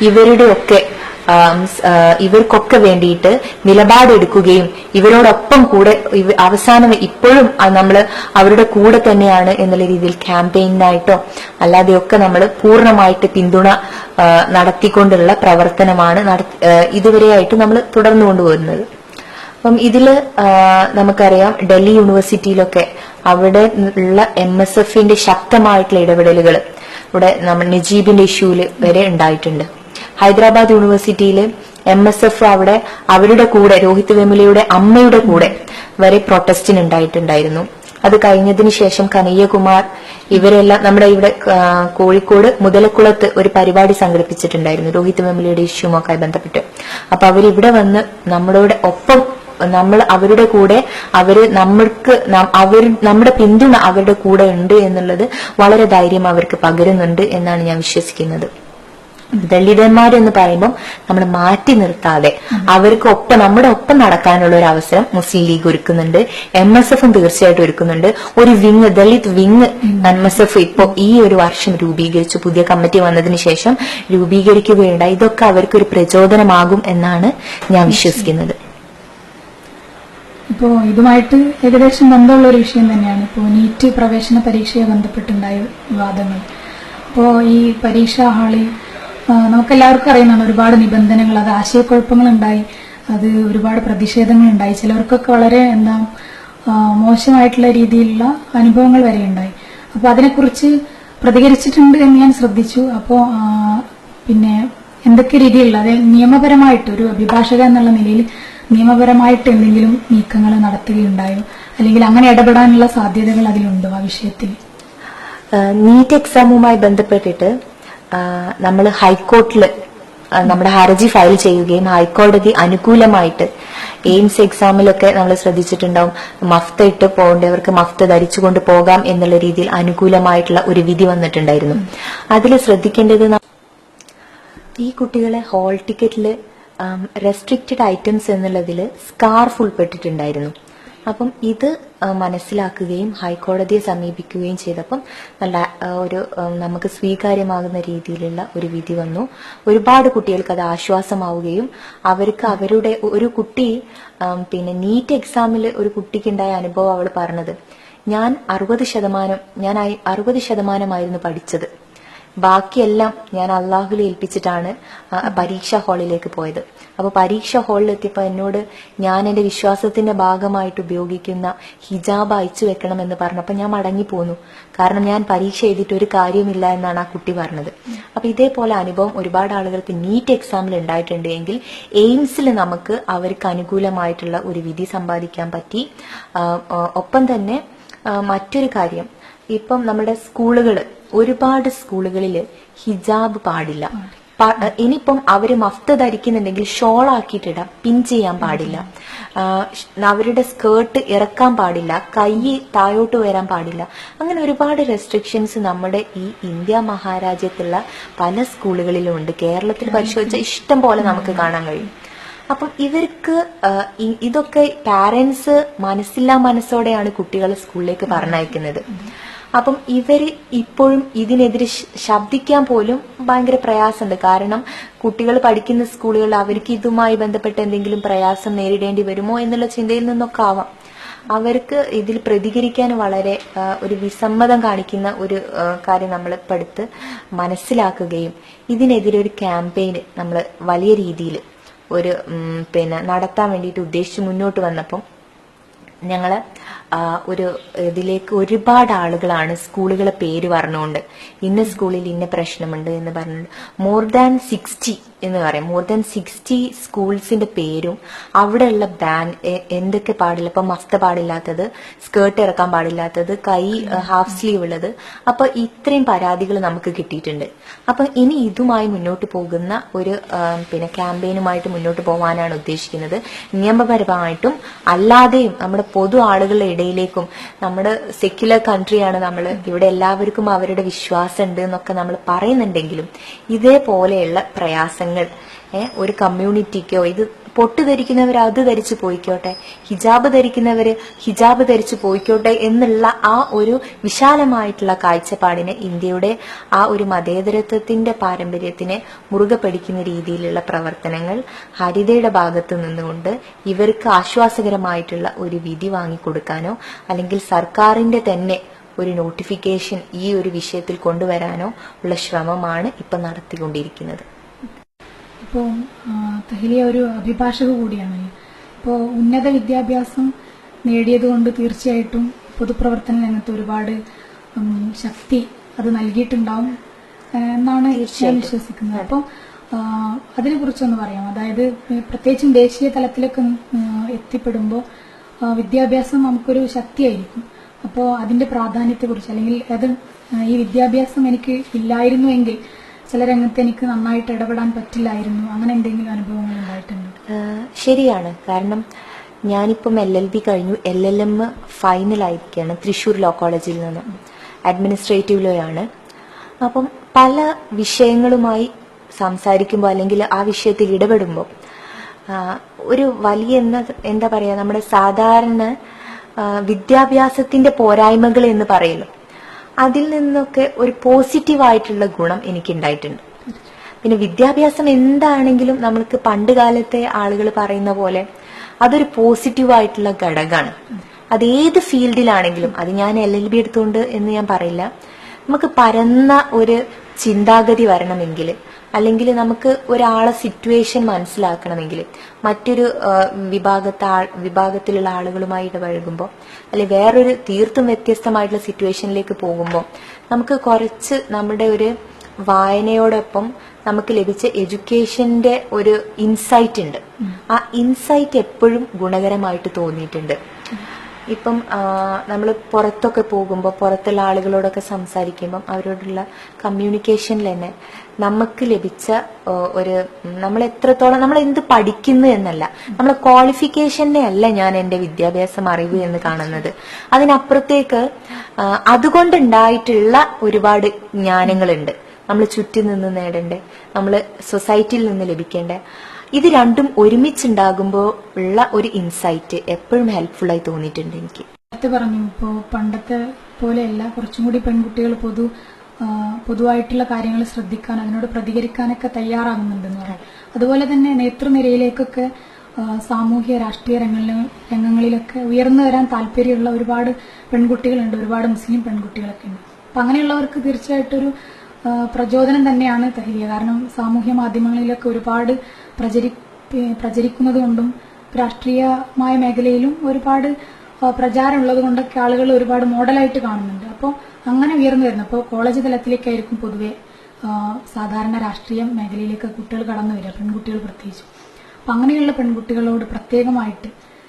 ഇവരുടെ ഒക്കെ ഇവർക്കൊക്കെ വേണ്ടിയിട്ട് നിലപാടെടുക്കുകയും ഇവരോടൊപ്പം കൂടെ അവസാനം ഇപ്പോഴും നമ്മൾ അവരുടെ കൂടെ തന്നെയാണ് എന്നുള്ള രീതിയിൽ ക്യാമ്പയിനായിട്ടോ അല്ലാതെയൊക്കെ നമ്മൾ പൂർണമായിട്ട് പിന്തുണ നടത്തിക്കൊണ്ടുള്ള പ്രവർത്തനമാണ് ഇതുവരെയായിട്ട് നമ്മൾ തുടർന്നു കൊണ്ടുപോകുന്നത് അപ്പം ഇതിൽ നമുക്കറിയാം ഡൽഹി യൂണിവേഴ്സിറ്റിയിലൊക്കെ അവിടെ ഉള്ള എം എസ് എഫിന്റെ ശക്തമായിട്ടുള്ള ഇടപെടലുകൾ ഇവിടെ നമ്മൾ നജീബിന്റെ ഇഷ്യൂവിൽ വരെ ഉണ്ടായിട്ടുണ്ട്. ഹൈദരാബാദ് യൂണിവേഴ്സിറ്റിയിലെ എം എസ് എഫ് അവിടെ അവരുടെ കൂടെ രോഹിത് വെമുലയുടെ അമ്മയുടെ കൂടെ വരെ പ്രൊട്ടസ്റ്റിന് ഉണ്ടായിട്ടുണ്ടായിരുന്നു അത് കഴിഞ്ഞതിന് ശേഷം കനയ്യകുമാർ ഇവരെല്ലാം നമ്മുടെ ഇവിടെ കോഴിക്കോട് മുതലക്കുളത്ത് ഒരു പരിപാടി സംഘടിപ്പിച്ചിട്ടുണ്ടായിരുന്നു രോഹിത് വെമുലയുടെ ഇഷ്യൂമൊക്കെ ബന്ധപ്പെട്ട്. അപ്പൊ അവരിവിടെ വന്ന് നമ്മളോട് ഒപ്പം നമ്മൾ അവരുടെ കൂടെ അവർ നമ്മൾക്ക് അവർ നമ്മുടെ പിന്തുണ അവരുടെ കൂടെ ഉണ്ട് എന്നുള്ളത് വളരെ ധൈര്യം അവർക്ക് പകരുന്നുണ്ട് എന്നാണ് ഞാൻ വിശ്വസിക്കുന്നത്. ദളിതന്മാർ എന്ന് പറയുമ്പോൾ നമ്മൾ മാറ്റി നിർത്താതെ അവർക്ക് ഒപ്പം നമ്മുടെ ഒപ്പം നടക്കാനുള്ള ഒരു അവസരം മുസ്ലിം ലീഗ് ഒരുക്കുന്നുണ്ട്. എം എസ് എഫും തീർച്ചയായിട്ടും ഒരുക്കുന്നുണ്ട്. ഒരു wing Dalit wing M S F ഇപ്പോ ഈ ഒരു വർഷം രൂപീകരിച്ചു. പുതിയ കമ്മിറ്റി വന്നതിന് ശേഷം രൂപീകരിക്കുകയുണ്ടായി. ഇതൊക്കെ അവർക്ക് ഒരു പ്രചോദനമാകും എന്നാണ് ഞാൻ വിശ്വസിക്കുന്നത്. ഇപ്പോ ഇതുമായിട്ട് ഏകദേശം ബന്ധമുള്ള ഒരു വിഷയം തന്നെയാണ്. ഇപ്പോൾ നീറ്റ് പ്രവേശന പരീക്ഷയെ ബന്ധപ്പെട്ടുണ്ടായ വിവാദങ്ങൾ. അപ്പോൾ ഈ പരീക്ഷാ ഹാളിൽ നമുക്കെല്ലാവർക്കും അറിയുന്നതാണ് ഒരുപാട് നിബന്ധനകൾ അത് ആശയക്കുഴപ്പങ്ങൾ ഉണ്ടായി അത് ഒരുപാട് പ്രതിഷേധങ്ങൾ ഉണ്ടായി ചിലർക്കൊക്കെ വളരെ എന്താ മോശമായിട്ടുള്ള രീതിയിലുള്ള അനുഭവങ്ങൾ വരെ ഉണ്ടായി. അപ്പോൾ അതിനെക്കുറിച്ച് പ്രതികരിച്ചിട്ടുണ്ട് എന്ന് ഞാൻ ശ്രദ്ധിച്ചു. അപ്പോ പിന്നെ എന്തൊക്കെ രീതിയിലുള്ള അതായത് നിയമപരമായിട്ട് ഒരു അഭിഭാഷക എന്നുള്ള നിലയിൽ നിയമപരമായിട്ട് എന്തെങ്കിലും നീക്കങ്ങൾ നടത്തുകയുണ്ടായോ? അല്ലെങ്കിൽ അങ്ങനെ ഇടപെടാനുള്ള സാധ്യതകൾ അതിലുണ്ടോ ആ വിഷയത്തിൽ? നീറ്റ് എക്സാമുമായി ബന്ധപ്പെട്ടിട്ട് നമ്മൾ ഹൈക്കോർട്ടിൽ നമ്മുടെ ഹർജി ഫയൽ ചെയ്യുകയും ഹൈക്കോടതി അനുകൂലമായിട്ട് എയിംസ് എക്സാമിലൊക്കെ നമ്മൾ ശ്രദ്ധിച്ചിട്ടുണ്ടാവും. മഫ്ത ഇട്ട് പോകേണ്ടവർക്ക് മഫ്ത ധരിച്ചുകൊണ്ട് പോകാം എന്നുള്ള രീതിയിൽ അനുകൂലമായിട്ടുള്ള ഒരു വിധി വന്നിട്ടുണ്ടായിരുന്നു. അതിൽ ശ്രദ്ധിക്കേണ്ടത് ഈ കുട്ടികളെ ഹോൾ ടിക്കറ്റിൽ റെസ്ട്രിക്റ്റഡ് ഐറ്റംസ് എന്നുള്ളതിൽ സ്കാർഫ് ഉൾപ്പെട്ടിട്ടുണ്ടായിരുന്നു. അപ്പം ഇത് മനസ്സിലാക്കുകയും ഹൈക്കോടതിയെ സമീപിക്കുകയും ചെയ്തപ്പം നല്ല ഒരു നമുക്ക് സ്വീകാര്യമാകുന്ന രീതിയിലുള്ള ഒരു വിധി വന്നു. ഒരുപാട് കുട്ടികൾക്ക് അത് ആശ്വാസമാവുകയും അവർക്ക് അവരുടെ ഒരു കുട്ടി പിന്നെ നീറ്റ് എക്സാമിൽ ഒരു കുട്ടിക്കുണ്ടായ അനുഭവം അവൾ പറഞ്ഞത് ഞാൻ അറുപത് ശതമാനം ഞാൻ അറുപത് ശതമാനമായിരുന്നു പഠിച്ചത്. ബാക്കിയെല്ലാം ഞാൻ അള്ളാഹുൽ ഏൽപ്പിച്ചിട്ടാണ് പരീക്ഷാ ഹാളിലേക്ക് പോയത്. അപ്പോൾ പരീക്ഷാ ഹാളിൽ എത്തിയപ്പോൾ എന്നോട് ഞാൻ എന്റെ വിശ്വാസത്തിന്റെ ഭാഗമായിട്ട് ഉപയോഗിക്കുന്ന ഹിജാബ് അയച്ചു വെക്കണം എന്ന് പറഞ്ഞപ്പോൾ ഞാൻ മടങ്ങി പോന്നു. കാരണം ഞാൻ പരീക്ഷ എഴുതിയിട്ട് ഒരു കാര്യമില്ല എന്നാണ് ആ കുട്ടി പറഞ്ഞത്. അപ്പോൾ ഇതേപോലെ അനുഭവം ഒരുപാട് ആളുകൾക്ക് നീറ്റ് എക്സാമിൽ ഉണ്ടായിട്ടുണ്ട് എങ്കിൽ എയിംസിൽ നമുക്ക് അവർക്ക് അനുകൂലമായിട്ടുള്ള ഒരു വിധി സമ്പാദിക്കാൻ പറ്റി. ഒപ്പം തന്നെ മറ്റൊരു കാര്യം ഇപ്പം നമ്മുടെ സ്കൂളുകൾ ഒരുപാട് സ്കൂളുകളിൽ ഹിജാബ് പാടില്ല. ഇനിയിപ്പം അവർ മഫ്ത ധരിക്കുന്നുണ്ടെങ്കിൽ ഷോൾ ആക്കിയിട്ടിടാം പിൻ ചെയ്യാൻ പാടില്ല. അവരുടെ സ്കേർട്ട് ഇറക്കാൻ പാടില്ല കൈ താഴോട്ട് വരാൻ പാടില്ല. അങ്ങനെ ഒരുപാട് റെസ്ട്രിക്ഷൻസ് നമ്മുടെ ഈ ഇന്ത്യ മഹാരാജ്യത്തുള്ള പല സ്കൂളുകളിലും ഉണ്ട്. കേരളത്തിൽ പരിശോധിച്ച ഇഷ്ടം പോലെ നമുക്ക് കാണാൻ കഴിയും. അപ്പം ഇവർക്ക് ഇതൊക്കെ പാരന്റ്സ് മനസ്സില്ലാ മനസ്സോടെയാണ് കുട്ടികളെ സ്കൂളിലേക്ക് പറഞ്ഞയക്കുന്നത്. അപ്പം ഇവർ ഇപ്പോഴും ഇതിനെതിരെ ശബ്ദിക്കാൻ പോലും ഭയങ്കര പ്രയാസമുണ്ട്. കാരണം കുട്ടികൾ പഠിക്കുന്ന സ്കൂളുകളിൽ അവർക്ക് ഇതുമായി ബന്ധപ്പെട്ട് എന്തെങ്കിലും പ്രയാസം നേരിടേണ്ടി വരുമോ എന്നുള്ള ചിന്തയിൽ നിന്നൊക്കെ ആവാം. അവർക്ക് ഇതിൽ പ്രതികരിക്കാൻ വളരെ ഒരു വിസമ്മതം കാണിക്കുന്ന ഒരു കാര്യം നമ്മൾ പഠിത്ത് മനസ്സിലാക്കുകയും ഇതിനെതിരെ ഒരു ക്യാമ്പയിന് നമ്മൾ വലിയ രീതിയിൽ ഒരു പിന്നെ നടത്താൻ വേണ്ടിയിട്ട് ഉദ്ദേശിച്ച് മുന്നോട്ട് വന്നപ്പം ഞങ്ങൾ ആ, ഒരു ഇതിലേക്ക് ഒരുപാട് ആളുകളാണ് സ്കൂളുകളെ പേര് പറഞ്ഞുകൊണ്ട് ഇന്ന സ്കൂളിൽ ഇന്ന പ്രശ്നമുണ്ട് എന്ന് പറഞ്ഞിട്ട് മോർ ദാൻ സിക്സ്റ്റി എന്ന് പറയും. മോർ ദാൻ സിക്സ്റ്റി സ്കൂൾസിന്റെ പേരും അവിടെയുള്ള ബാൻ എന്തൊക്കെ പാടില്ല? ഇപ്പൊ മസ്ത പാടില്ലാത്തത് സ്കേർട്ട് ഇറക്കാൻ പാടില്ലാത്തത് കൈ ഹാഫ് സ്ലീവ് ഉള്ളത്. അപ്പൊ ഇത്രയും പരാതികൾ നമുക്ക് കിട്ടിയിട്ടുണ്ട്. അപ്പൊ ഇനി ഇതുമായി മുന്നോട്ട് പോകുന്ന ഒരു പിന്നെ ക്യാമ്പയിനുമായിട്ട് മുന്നോട്ട് പോകാനാണ് ഉദ്ദേശിക്കുന്നത്. നിയമപരമായിട്ടും അല്ലാതെയും നമ്മുടെ പൊതു ആളുകളുടെ ഇടയിലേക്കും. നമ്മുടെ സെക്യുലർ കൺട്രിയാണ് നമ്മൾ. ഇവിടെ എല്ലാവർക്കും അവരുടെ വിശ്വാസം ഉണ്ട് എന്നൊക്കെ നമ്മൾ പറയുന്നുണ്ടെങ്കിലും ഇതേപോലെയുള്ള പ്രയാസങ്ങൾ ഒരു കമ്മ്യൂണിറ്റിക്കോ ഇത് പൊട്ട് ധരിക്കുന്നവർ അത് ധരിച്ചു പോയിക്കോട്ടെ. ഹിജാബ് ധരിക്കുന്നവർ ഹിജാബ് ധരിച്ചു പോയിക്കോട്ടെ എന്നുള്ള ആ ഒരു വിശാലമായിട്ടുള്ള കാഴ്ചപ്പാടിനെ ഇന്ത്യയുടെ ആ ഒരു മതേതരത്വത്തിന്റെ പാരമ്പര്യത്തിനെ മുറുകെ പിടിക്കുന്ന രീതിയിലുള്ള പ്രവർത്തനങ്ങൾ ഹരിതയുടെ ഭാഗത്തു നിന്നുകൊണ്ട് ഇവർക്ക് ആശ്വാസകരമായിട്ടുള്ള ഒരു വിധി വാങ്ങിക്കൊടുക്കാനോ അല്ലെങ്കിൽ സർക്കാരിന്റെ തന്നെ ഒരു നോട്ടിഫിക്കേഷൻ ഈ ഒരു വിഷയത്തിൽ കൊണ്ടുവരാനോ ഉള്ള ശ്രമമാണ് ഇപ്പം നടത്തിക്കൊണ്ടിരിക്കുന്നത്. ഇപ്പോൾ തഹലിയ ഒരു അഭിഭാഷക കൂടിയാണ്. ഇപ്പോൾ ഉന്നത വിദ്യാഭ്യാസം നേടിയതുകൊണ്ട് തീർച്ചയായിട്ടും പൊതുപ്രവർത്തന രംഗത്ത് ഒരുപാട് ശക്തി അത് നൽകിയിട്ടുണ്ടാവും എന്നാണ് ഞാൻ വിശ്വസിക്കുന്നത്. അപ്പോൾ അതിനെ കുറിച്ചൊന്ന് പറയാം. അതായത് പ്രത്യേകിച്ചും ദേശീയ തലത്തിലൊക്കെ എത്തിപ്പെടുമ്പോൾ വിദ്യാഭ്യാസം നമുക്കൊരു ശക്തിയായിരിക്കും. അപ്പോൾ അതിന്റെ പ്രാധാന്യത്തെക്കുറിച്ച് അല്ലെങ്കിൽ അത് ഈ വിദ്യാഭ്യാസം എനിക്ക് ഇല്ലായിരുന്നുവെങ്കിൽ ചില രംഗത്ത് എനിക്ക് നന്നായിട്ട് ഇടപെടാൻ പറ്റില്ലായിരുന്നു. അങ്ങനെ എന്തെങ്കിലും അനുഭവങ്ങൾ ഉണ്ടായിട്ടുണ്ട്? ശരിയാണ്. കാരണം ഞാനിപ്പം എൽ എൽ ബി കഴിഞ്ഞു. എൽ എൽ എം ഫൈനലായിരിക്കുകയാണ് തൃശ്ശൂർ ലോ കോളേജിൽ നിന്ന്. അഡ്മിനിസ്ട്രേറ്റീവ് ലോ ആണ്. അപ്പം പല വിഷയങ്ങളുമായി സംസാരിക്കുമ്പോൾ അല്ലെങ്കിൽ ആ വിഷയത്തിൽ ഇടപെടുമ്പോൾ ഒരു വലിയ എന്താ എന്താ പറയാ നമ്മുടെ സാധാരണ വിദ്യാഭ്യാസത്തിന്റെ പോരായ്മകൾ എന്ന് പറയുന്നു. അതിൽ നിന്നൊക്കെ ഒരു പോസിറ്റീവായിട്ടുള്ള ഗുണം എനിക്ക് ഉണ്ടായിട്ടുണ്ട് പിന്നെ വിദ്യാഭ്യാസം എന്താണെങ്കിലും നമ്മൾക്ക് പണ്ട് കാലത്തെ ആളുകൾ പറയുന്ന പോലെ അതൊരു പോസിറ്റീവ് ആയിട്ടുള്ള ഘടകമാണ്. അത് ഏത് ഫീൽഡിലാണെങ്കിലും അത് ഞാൻ എൽ എൽ ബി എടുത്തുകൊണ്ട് എന്ന് ഞാൻ പറയില്ല. നമുക്ക് പരന്ന ഒരു ചിന്താഗതി വരണമെങ്കിൽ അല്ലെങ്കിൽ നമുക്ക് ഒരാളെ സിറ്റുവേഷൻ മനസ്സിലാക്കണമെങ്കിൽ മറ്റൊരു വിഭാഗത്തെ വിഭാഗത്തിലുള്ള ആളുകളുമായി ഇടപഴകുമ്പോൾ അല്ലെങ്കിൽ വേറൊരു തീർത്തും വ്യത്യസ്തമായിട്ടുള്ള സിറ്റുവേഷനിലേക്ക് പോകുമ്പോൾ നമുക്ക് കുറച്ച് നമ്മുടെ ഒരു വായനയോടൊപ്പം നമുക്ക് ലഭിച്ച എഡ്യൂക്കേഷന്റെ ഒരു ഇൻസൈറ്റ് ഉണ്ട്. ആ ഇൻസൈറ്റ് എപ്പോഴും ഗുണകരമായിട്ട് തോന്നിയിട്ടുണ്ട്. ഇപ്പം നമ്മൾ പുറത്തൊക്കെ പോകുമ്പോൾ പുറത്തുള്ള ആളുകളോടൊക്കെ സംസാരിക്കുമ്പം അവരോടുള്ള കമ്മ്യൂണിക്കേഷനിൽ തന്നെ നമുക്ക് ലഭിച്ച ഒരു നമ്മൾ എത്രത്തോളം നമ്മൾ എന്ത് പഠിക്കുന്നു എന്നല്ല. നമ്മൾ ക്വാളിഫിക്കേഷനെ അല്ല ഞാൻ എന്റെ വിദ്യാഭ്യാസം അറിവ് എന്ന് കാണുന്നത്. അതിനപ്പുറത്തേക്ക് അതുകൊണ്ടുണ്ടായിട്ടുള്ള ഒരുപാട് ജ്ഞാനങ്ങളുണ്ട്. നമ്മൾ ചുറ്റി നിന്ന് നേടേണ്ടേ. നമ്മൾ സൊസൈറ്റിയിൽ നിന്ന് ലഭിക്കേണ്ടേ. ഇത് രണ്ടും ഒരുമിച്ചുണ്ടാകുമ്പോൾ ഉള്ള ഒരു ഇൻസൈറ്റ് എപ്പോഴും ഹെൽപ്ഫുൾ ആയി തോന്നിയിട്ടുണ്ട് എനിക്ക്. പറഞ്ഞു ഇപ്പോൾ പണ്ടത്തെ പോലെയല്ല കുറച്ചും കൂടി പെൺകുട്ടികൾ പൊതു പൊതുവായിട്ടുള്ള കാര്യങ്ങൾ ശ്രദ്ധിക്കാൻ അതിനോട് പ്രതികരിക്കാനൊക്കെ തയ്യാറാകുന്നുണ്ടെന്ന് പറയാം അതുപോലെ തന്നെ നേതൃനിരയിലേക്കൊക്കെ സാമൂഹ്യ രാഷ്ട്രീയ രംഗങ്ങളിൽ രംഗങ്ങളിലൊക്കെ ഉയർന്നു വരാൻ താല്പര്യമുള്ള ഒരുപാട് പെൺകുട്ടികളുണ്ട്. ഒരുപാട് മുസ്ലിം പെൺകുട്ടികളൊക്കെ ഉണ്ട്. അപ്പൊ അങ്ങനെയുള്ളവർക്ക് തീർച്ചയായിട്ടൊരു ഒരു പ്രചോദനം തന്നെയാണ് തഹരിയ കാരണം സാമൂഹ്യ മാധ്യമങ്ങളിലൊക്കെ ഒരുപാട് പ്രചരി പ്രചരിക്കുന്നത് കൊണ്ടും രാഷ്ട്രീയമായ മേഖലയിലും ഒരുപാട് പ്രചാരം പ്രചാരമുള്ളത് കൊണ്ടൊക്കെ ആളുകൾ ഒരുപാട് മോഡലായിട്ട് കാണുന്നുണ്ട്. അപ്പോൾ അങ്ങനെ ഉയർന്നു വരുന്നു. അപ്പോൾ കോളേജ് തലത്തിലേക്കായിരിക്കും പൊതുവെ സാധാരണ രാഷ്ട്രീയ മേഖലയിലേക്ക് കുട്ടികൾ കടന്നു വരിക പെൺകുട്ടികൾ പ്രത്യേകിച്ച്. അപ്പം അങ്ങനെയുള്ള പെൺകുട്ടികളോട് പ്രത്യേകമായിട്ട്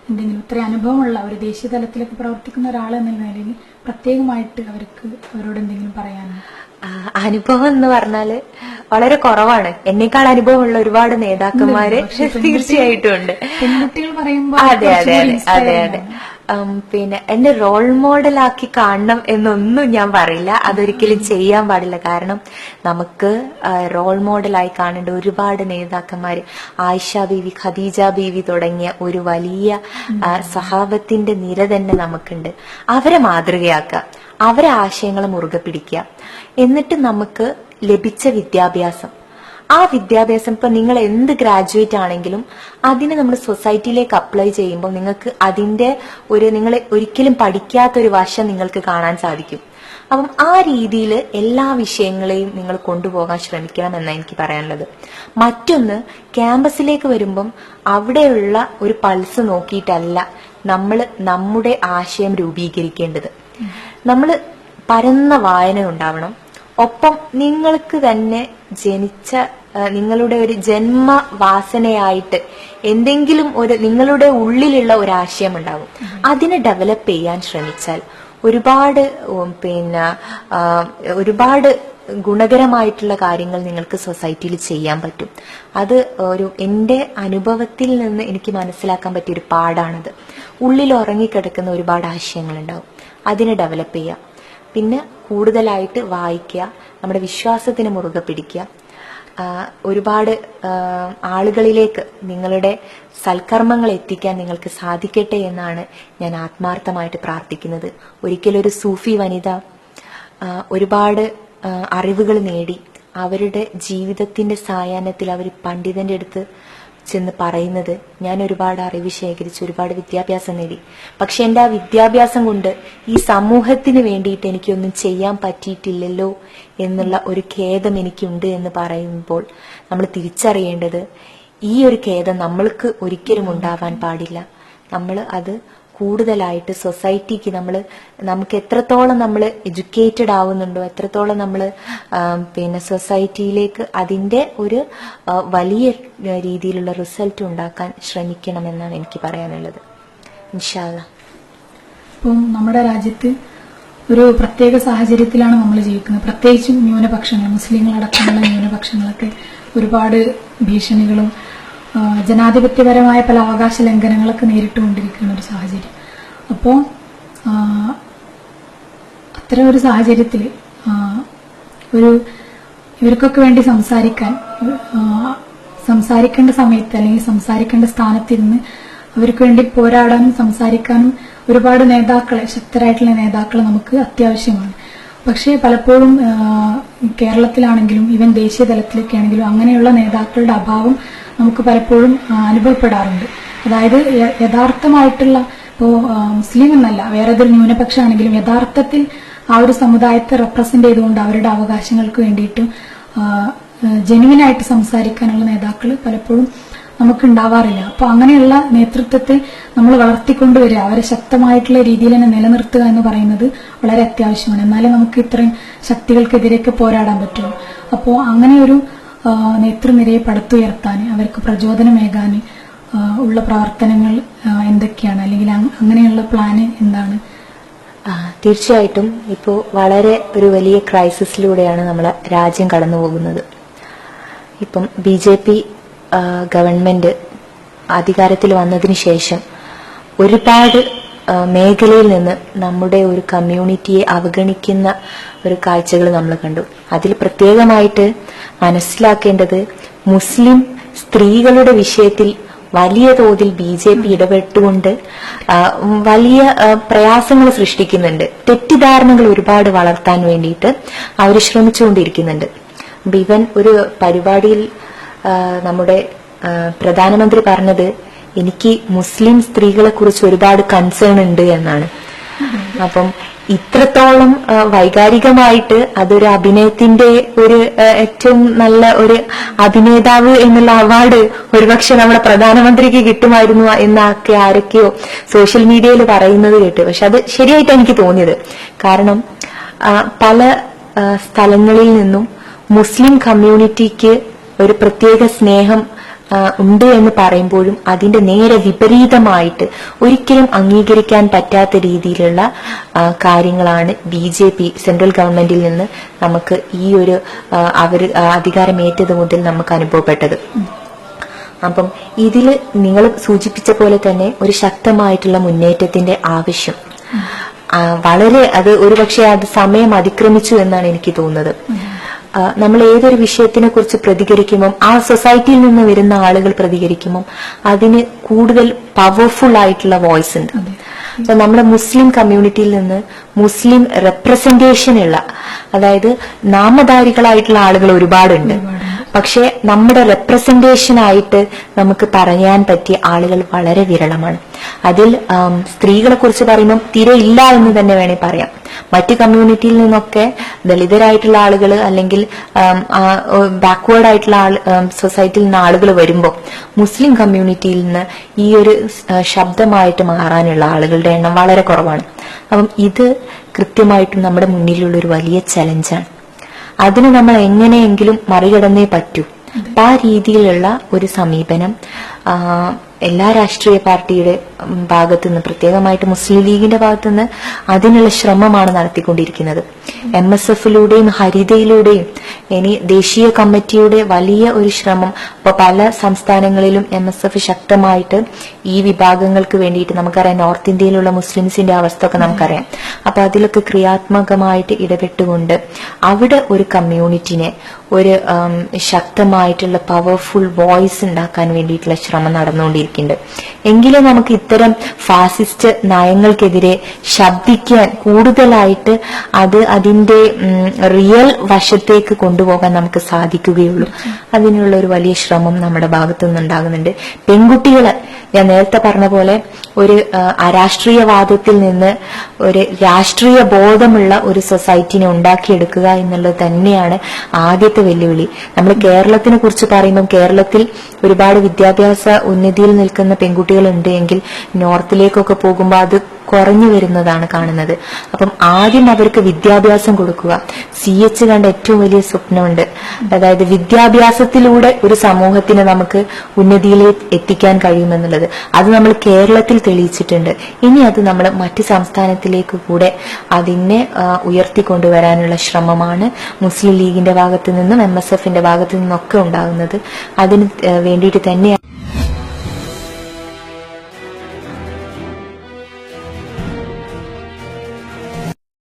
എന്തെങ്കിലും ഇത്ര അനുഭവമുള്ള ഒരു ദേശീയ തലത്തിലൊക്കെ പ്രവർത്തിക്കുന്ന ഒരാൾ എന്ന നിലയിൽ പ്രത്യേകമായിട്ട് അവർക്ക് അവരോട് എന്തെങ്കിലും പറയാനുണ്ട്? അനുഭവം എന്ന് പറഞ്ഞാൽ വളരെ കുറവാണ്. എന്നേക്കാൾ അനുഭവമുള്ള ഒരുപാട് നേതാക്കന്മാര് തീർച്ചയായിട്ടും ഉണ്ട്. അതെ അതെ അതെ അതെ അതെ. പിന്നെ എന്നെ റോൾ മോഡലാക്കി കാണണം എന്നൊന്നും ഞാൻ പറയില്ല. അതൊരിക്കലും ചെയ്യാൻ പാടില്ല. കാരണം നമുക്ക് റോൾ മോഡലായി കാണേണ്ട ഒരുപാട് നേതാക്കന്മാര് ആയിഷ ബീവി ഖദീജ ബീവി തുടങ്ങിയ ഒരു വലിയ സഹാബത്തിന്റെ നിര തന്നെ നമുക്കുണ്ട്. അവരെ മാതൃകയാക്കുക. അവരെ ആശയങ്ങൾ മുറുകെ പിടിക്കുക. എന്നിട്ട് നമുക്ക് ലഭിച്ച വിദ്യാഭ്യാസം. ആ വിദ്യാഭ്യാസം ഇപ്പൊ നിങ്ങൾ എന്ത് ഗ്രാജുവേറ്റ് ആണെങ്കിലും അതിനെ നമ്മൾ സൊസൈറ്റിയിലേക്ക് അപ്ലൈ ചെയ്യുമ്പോൾ നിങ്ങൾക്ക് അതിന്റെ ഒരു നിങ്ങൾ ഒരിക്കലും പഠിക്കാത്ത ഒരു വശം നിങ്ങൾക്ക് കാണാൻ സാധിക്കും. അപ്പം ആ രീതിയിൽ എല്ലാ വിഷയങ്ങളെയും നിങ്ങൾ കൊണ്ടുപോകാൻ ശ്രമിക്കണം എന്നാണ് എനിക്ക് പറയാനുള്ളത്. മറ്റൊന്ന് ക്യാമ്പസിലേക്ക് വരുമ്പം അവിടെയുള്ള ഒരു പൾസ് നോക്കിയിട്ടല്ല നമ്മൾ നമ്മുടെ ആശയം രൂപീകരിക്കേണ്ടത്. നമ്മൾ പരന്ന വായന ഉണ്ടാവണം. ഒപ്പം നിങ്ങൾക്ക് തന്നെ ജനിച്ച നിങ്ങളുടെ ഒരു ജന്മ വാസനയായിട്ട് എന്തെങ്കിലും ഒരു നിങ്ങളുടെ ഉള്ളിലുള്ള ഒരു ആശയം ഉണ്ടാകും അതിനെ ഡെവലപ്പ് ചെയ്യാൻ ശ്രമിച്ചാൽ ഒരുപാട് പിന്നെ ഒരുപാട് ഗുണകരമായിട്ടുള്ള കാര്യങ്ങൾ നിങ്ങൾക്ക് സൊസൈറ്റിയിൽ ചെയ്യാൻ പറ്റും. അത് ഒരു എന്റെ അനുഭവത്തിൽ നിന്ന് എനിക്ക് മനസ്സിലാക്കാൻ പറ്റിയ ഒരു പാടാണത് ഉള്ളിൽ ഉറങ്ങിക്കിടക്കുന്ന ഒരുപാട് ആശയങ്ങൾ ആശയങ്ങളുണ്ടാവും. അതിനെ ഡെവലപ്പ് ചെയ്യുക പിന്നെ കൂടുതലായിട്ട് വായിക്കുക നമ്മുടെ വിശ്വാസത്തിന് മുറുകെ പിടിക്കുക. ഒരുപാട് ആളുകളിലേക്ക് നിങ്ങളുടെ സൽക്കർമ്മങ്ങൾ എത്തിക്കാൻ നിങ്ങൾക്ക് സാധിക്കട്ടെ എന്നാണ് ഞാൻ ആത്മാർത്ഥമായിട്ട് പ്രാർത്ഥിക്കുന്നത്. ഒരിക്കലൊരു സൂഫി വനിത ഒരുപാട് അറിവുകൾ നേടി. അവരുടെ ജീവിതത്തിന്റെ സായാഹ്നത്തിൽ അവർ പണ്ഡിതന്റെ അടുത്ത് ചെന്ന് പറയുന്നത്. ഞാൻ ഒരുപാട് അറിവ് ശേഖരിച്ച് ഒരുപാട് വിദ്യാഭ്യാസം നേടി. പക്ഷെ എന്റെ ആ വിദ്യാഭ്യാസം കൊണ്ട് ഈ സമൂഹത്തിന് വേണ്ടിയിട്ട് എനിക്കൊന്നും ചെയ്യാൻ പറ്റിയിട്ടില്ലല്ലോ എന്നുള്ള ഒരു ഖേദം എനിക്കുണ്ട് എന്ന് പറയുമ്പോൾ നമ്മൾ തിരിച്ചറിയേണ്ടത് ഈ ഒരു ഖേദം നമ്മൾക്ക് ഒരിക്കലും ഉണ്ടാവാൻ പാടില്ല. നമ്മൾ അത് കൂടുതലായിട്ട് സൊസൈറ്റിക്ക് നമ്മൾ നമുക്ക് എത്രത്തോളം നമ്മൾ എഡ്യൂക്കേറ്റഡ് ആവുന്നുണ്ടോ എത്രത്തോളം നമ്മൾ പിന്നെ സൊസൈറ്റിയിലേക്ക് അതിന്റെ ഒരു വലിയ രീതിയിലുള്ള റിസൾട്ട് ഉണ്ടാക്കാൻ ശ്രമിക്കണമെന്നാണ് എനിക്ക് പറയാനുള്ളത്. ഇൻഷാല്ല ഇപ്പം നമ്മുടെ രാജ്യത്ത് ഒരു പ്രത്യേക സാഹചര്യത്തിലാണ് നമ്മൾ ജീവിക്കുന്നത്. പ്രത്യേകിച്ചും ന്യൂനപക്ഷങ്ങൾ മുസ്ലിങ്ങളടക്കമുള്ള ന്യൂനപക്ഷങ്ങളൊക്കെ ഒരുപാട് ഭീഷണികളും ജനാധിപത്യപരമായ പല അവകാശ ലംഘനങ്ങളൊക്കെ നേരിട്ടുകൊണ്ടിരിക്കുന്ന ഒരു സാഹചര്യം. അപ്പോൾ അത്തരം ഒരു സാഹചര്യത്തിൽ ഒരു ഇവർക്കൊക്കെ വേണ്ടി സംസാരിക്കാൻ സംസാരിക്കേണ്ട സമയത്ത് അല്ലെങ്കിൽ സംസാരിക്കേണ്ട സ്ഥാനത്തിരുന്ന് അവർക്ക് വേണ്ടി പോരാടാനും സംസാരിക്കാനും ഒരുപാട് നേതാക്കളെ ശക്തരായിട്ടുള്ള നേതാക്കളെ നമുക്ക് അത്യാവശ്യമാണ്. പക്ഷേ പലപ്പോഴും കേരളത്തിലാണെങ്കിലും ഇവൻ ദേശീയ തലത്തിലൊക്കെ ആണെങ്കിലും അങ്ങനെയുള്ള നേതാക്കളുടെ അഭാവം നമുക്ക് പലപ്പോഴും അനുഭവപ്പെടാറുണ്ട്. അതായത് യഥാർത്ഥമായിട്ടുള്ള ഇപ്പോൾ മുസ്ലിം എന്നല്ല വേറെ ഏതൊരു ന്യൂനപക്ഷമാണെങ്കിലും യഥാർത്ഥത്തിൽ ആ ഒരു സമുദായത്തെ റെപ്രസെന്റ് ചെയ്തുകൊണ്ട് അവരുടെ അവകാശങ്ങൾക്ക് വേണ്ടിയിട്ട് ജെനുവിനായിട്ട് സംസാരിക്കാനുള്ള നേതാക്കൾ പലപ്പോഴും നമുക്ക് ഉണ്ടാവാറില്ല അപ്പൊ അങ്ങനെയുള്ള നേതൃത്വത്തെ നമ്മൾ വളർത്തിക്കൊണ്ടുവരിക അവരെ ശക്തമായിട്ടുള്ള രീതിയിൽ തന്നെ നിലനിർത്തുക എന്ന് പറയുന്നത് വളരെ അത്യാവശ്യമാണ്. എന്നാലേ നമുക്ക് ഇത്രയും ശക്തികൾക്കെതിരെയൊക്കെ പോരാടാൻ പറ്റുള്ളൂ. അപ്പോൾ അങ്ങനെ ഒരു നേതൃനിരയെ പടുത്തുയർത്താൻ അവർക്ക് പ്രചോദനമേകാൻ ഉള്ള പ്രവർത്തനങ്ങൾ എന്തൊക്കെയാണ്? അല്ലെങ്കിൽ അങ്ങനെയുള്ള പ്ലാന് എന്താണ്? തീർച്ചയായിട്ടും ഇപ്പോൾ വളരെ ഒരു വലിയ ക്രൈസിസിലൂടെയാണ് നമ്മൾ രാജ്യം കടന്നു പോകുന്നത്. ഇപ്പം ബി ജെ പി ഗവൺമെന്റ് അധികാരത്തിൽ വന്നതിന് ശേഷം ഒരുപാട് മേഖലയിൽ നിന്ന് നമ്മുടെ ഒരു കമ്മ്യൂണിറ്റിയെ അവഗണിക്കുന്ന ഒരു കാഴ്ചകൾ നമ്മൾ കണ്ടു. അതിൽ പ്രത്യേകമായിട്ട് മനസ്സിലാക്കേണ്ടത് മുസ്ലിം സ്ത്രീകളുടെ വിഷയത്തിൽ വലിയ തോതിൽ ബി ജെ പി ഇടപെട്ടുകൊണ്ട് വലിയ പ്രയാസങ്ങൾ സൃഷ്ടിക്കുന്നുണ്ട്. തെറ്റിദ്ധാരണകൾ ഒരുപാട് വളർത്താൻ വേണ്ടിയിട്ട് അവർ ശ്രമിച്ചുകൊണ്ടിരിക്കുന്നുണ്ട്. ഇവൻ ഒരു പരിപാടിയിൽ നമ്മുടെ പ്രധാനമന്ത്രി പറഞ്ഞത് എനിക്ക് മുസ്ലിം സ്ത്രീകളെ കുറിച്ച് ഒരുപാട് കൺസേൺ ഉണ്ട് എന്നാണ്. അപ്പം ഇത്രത്തോളം വൈകാരികമായിട്ട് അതൊരു അഭിനയത്തിന്റെ ഒരു ഏറ്റവും നല്ല ഒരു അഭിനേതാവ് എന്നുള്ള അവാർഡ് ഒരുപക്ഷെ നമ്മുടെ പ്രധാനമന്ത്രിക്ക് കിട്ടുമായിരുന്നു എന്നൊക്കെ ആരൊക്കെയോ സോഷ്യൽ മീഡിയയിൽ പറയുന്നത് കേട്ട്. പക്ഷെ അത് ശരിയായിട്ട് എനിക്ക് തോന്നിയത്. കാരണം പല സ്ഥലങ്ങളിൽ നിന്നും മുസ്ലിം കമ്മ്യൂണിറ്റിക്ക് ഒരു പ്രത്യേക സ്നേഹം ഉണ്ട് എന്ന് പറയുമ്പോഴും അതിന്റെ നേരെ വിപരീതമായിട്ട് ഒരിക്കലും അംഗീകരിക്കാൻ പറ്റാത്ത രീതിയിലുള്ള കാര്യങ്ങളാണ് ബി ജെ പി സെൻട്രൽ ഗവൺമെന്റിൽ നിന്ന് നമുക്ക് ഈ ഒരു അവർ അധികാരമേറ്റത് മുതൽ നമുക്ക് അനുഭവപ്പെട്ടത്. അപ്പം ഇതിൽ നിങ്ങൾ സൂചിപ്പിച്ച പോലെ തന്നെ ഒരു ശക്തമായിട്ടുള്ള മുന്നേറ്റത്തിന്റെ ആവശ്യം. വളരെ അത് ഒരുപക്ഷെ അത് സമയം അതിക്രമിച്ചു എന്നാണ് എനിക്ക് തോന്നുന്നത്. നമ്മൾ ഏതൊരു വിഷയത്തിനെ കുറിച്ച് പ്രതികരിക്കുമ്പോൾ ആ സൊസൈറ്റിയിൽ നിന്ന് വരുന്ന ആളുകൾ പ്രതികരിക്കുമ്പോൾ അതിന് കൂടുതൽ പവർഫുൾ ആയിട്ടുള്ള വോയിസ് ഉണ്ട്. അപ്പൊ നമ്മുടെ മുസ്ലിം കമ്മ്യൂണിറ്റിയിൽ നിന്ന് മുസ്ലിം റെപ്രസെന്റേഷൻ ഉള്ള അതായത് നാമധാരികളായിട്ടുള്ള ആളുകൾ ഒരുപാടുണ്ട്. പക്ഷെ നമ്മുടെ റെപ്രസെന്റേഷൻ ആയിട്ട് നമുക്ക് പറയാൻ പറ്റിയ ആളുകൾ വളരെ വിരളമാണ്. അതിൽ സ്ത്രീകളെ കുറിച്ച് പറയുമ്പോൾ തീരെ ഇല്ല എന്ന് തന്നെ വേണേ പറയാം. മറ്റു കമ്മ്യൂണിറ്റിയിൽ നിന്നൊക്കെ ദളിതരായിട്ടുള്ള ആളുകൾ അല്ലെങ്കിൽ ബാക്ക്വേർഡ് ആയിട്ടുള്ള ആൾ സൊസൈറ്റിയിൽ നിന്ന് ആളുകൾ വരുമ്പോൾ മുസ്ലിം കമ്മ്യൂണിറ്റിയിൽ നിന്ന് ഈ ഒരു ശബ്ദമായിട്ട് മാറാനുള്ള ആളുകളുടെ എണ്ണം വളരെ കുറവാണ്. അപ്പം ഇത് കൃത്യമായിട്ടും നമ്മുടെ മുന്നിലുള്ള ഒരു വലിയ ചലഞ്ചാണ് അതിന് നമ്മൾ എങ്ങനെയെങ്കിലും മറികടന്നേ പറ്റൂ. അപ്പൊ ആ രീതിയിലുള്ള ഒരു സമീപനം എല്ലാ രാഷ്ട്രീയ പാർട്ടിയുടെ ഭാഗത്തുനിന്ന് പ്രത്യേകമായിട്ട് മുസ്ലിം ലീഗിന്റെ ഭാഗത്തുനിന്ന് അതിനുള്ള ശ്രമമാണ് നടത്തിക്കൊണ്ടിരിക്കുന്നത്. എം എസ് എഫിലൂടെയും ഹരിതയിലൂടെയും ഇനി ദേശീയ കമ്മിറ്റിയുടെ വലിയ ഒരു ശ്രമം ഇപ്പൊ പല സംസ്ഥാനങ്ങളിലും എം എസ് എഫ് ശക്തമായിട്ട് ഈ വിഭാഗങ്ങൾക്ക് വേണ്ടിയിട്ട് നമുക്കറിയാം നോർത്ത് ഇന്ത്യയിലുള്ള മുസ്ലിംസിന്റെ അവസ്ഥ ഒക്കെ നമുക്കറിയാം. അപ്പൊ അതിലൊക്കെ ക്രിയാത്മകമായിട്ട് ഇടപെട്ടുകൊണ്ട് അവിടെ ഒരു കമ്മ്യൂണിറ്റിനെ ഒരു ശക്തമായിട്ടുള്ള പവർഫുൾ വോയിസ് ഉണ്ടാക്കാൻ വേണ്ടിയിട്ടുള്ള ശ്രമം നടന്നുകൊണ്ടിരിക്കുന്നുണ്ട്. എങ്കിലും നമുക്ക് ഇത്തരം ഫാസിസ്റ്റ് നയങ്ങൾക്കെതിരെ ശബ്ദിക്കാൻ കൂടുതലായിട്ട് അത് അതിന്റെ റിയൽ വശത്തേക്ക് കൊണ്ടുപോകാൻ നമുക്ക് സാധിക്കുകയുള്ളൂ. അതിനുള്ള ഒരു വലിയ ശ്രമം നമ്മുടെ ഭാഗത്തു നിന്നുണ്ടാകുന്നുണ്ട് പെൺകുട്ടികളെ ഞാൻ നേരത്തെ പറഞ്ഞ പോലെ ഒരു അരാഷ്ട്രീയവാദത്തിൽ നിന്ന് ഒരു രാഷ്ട്രീയ ബോധമുള്ള ഒരു സൊസൈറ്റിനെ ഉണ്ടാക്കിയെടുക്കുക എന്നുള്ളത് തന്നെയാണ് ആദ്യത്തെ വെല്ലുവിളി നമ്മൾ കേരളത്തിനെ കുറിച്ച് പറയുമ്പം കേരളത്തിൽ ഒരുപാട് വിദ്യാഭ്യാസ ഉന്നതിയിൽ നിൽക്കുന്ന പെൺകുട്ടികൾ ഉണ്ട് എങ്കിൽ നോർത്തിലേക്കൊക്കെ പോകുമ്പോൾ അത് കുറഞ്ഞു വരുന്നതാണ് കാണുന്നത്. അപ്പം ആദ്യം അവർക്ക് വിദ്യാഭ്യാസം കൊടുക്കുക. സി എച്ച് കണ്ട ഏറ്റവും വലിയ സ്വപ്നമുണ്ട്. അതായത് വിദ്യാഭ്യാസത്തിലൂടെ ഒരു സമൂഹത്തിനെ നമുക്ക് ഉന്നതിയിലേക്ക് എത്തിക്കാൻ കഴിയുമെന്നുള്ളത്. അത് നമ്മൾ കേരളത്തിൽ തെളിയിച്ചിട്ടുണ്ട്. ഇനി അത് നമ്മൾ മറ്റ് സംസ്ഥാനത്തിലേക്ക് കൂടെ അതിനെ ഉയർത്തിക്കൊണ്ടുവരാനുള്ള ശ്രമമാണ് മുസ്ലിം ലീഗിന്റെ ഭാഗത്തു നിന്നും എം എസ് എഫിന്റെ ഭാഗത്തു നിന്നൊക്കെ ഉണ്ടാകുന്നത്. അതിന് വേണ്ടിയിട്ട് തന്നെയാണ്